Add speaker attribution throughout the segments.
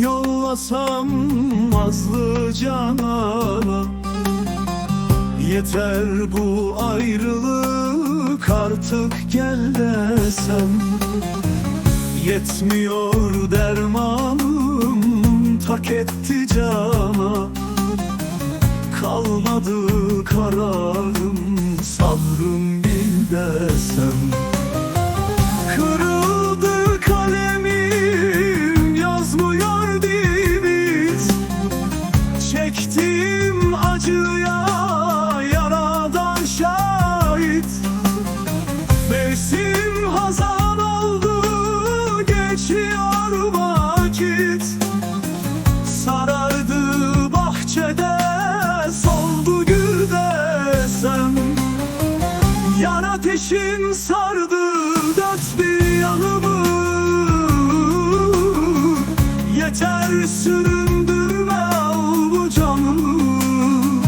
Speaker 1: yollasam nazlı canana. Yeter bu ayrılık artık gel desem. Yetmiyor dermanım tak etti cana. Kalmadı kararım sabrım bil desem ateşin sardı dört bir yanımı. Yeter süründürme bu canımı.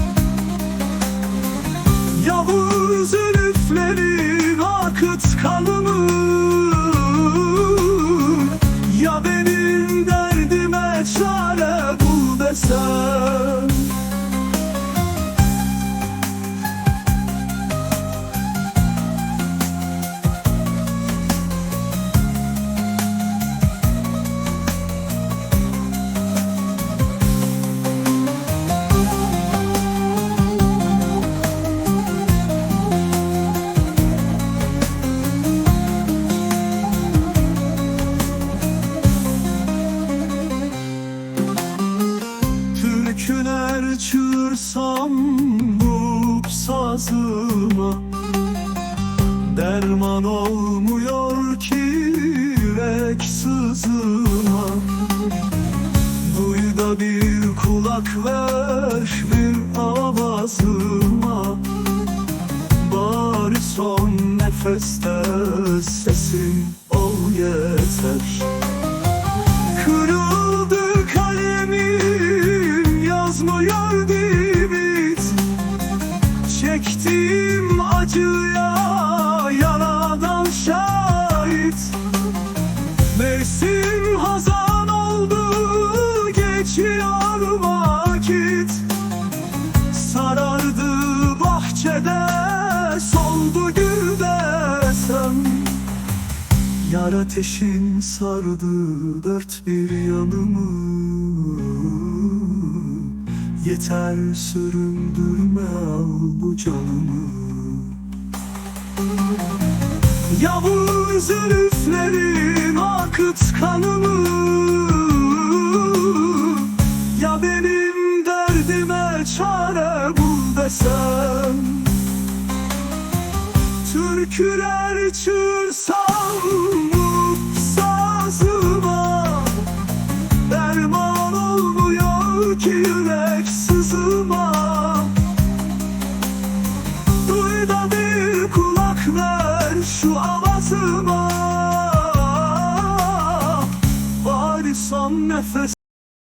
Speaker 1: Yavuz üflerin akıt kanımı. Ya benim derdime çare bul desem Çığırsam bu sazıma Derman olmuyor ki yürek sızıma. Duy da bir kulak ver bir avazıma. Bari son nefeste sesin ol yeter geçiyor vakit Sarardı bahçede soldu gül desem Yar ateşin sardı dört bir yanımı. Yeter süründürme al bu canımı. Yavuz üflerin akıt kanımı Türküler çığırsam bu sazıma. Derman olmuyor ki yürek sızıma. Duy da bir kulak ver şu avazıma. Bari nefes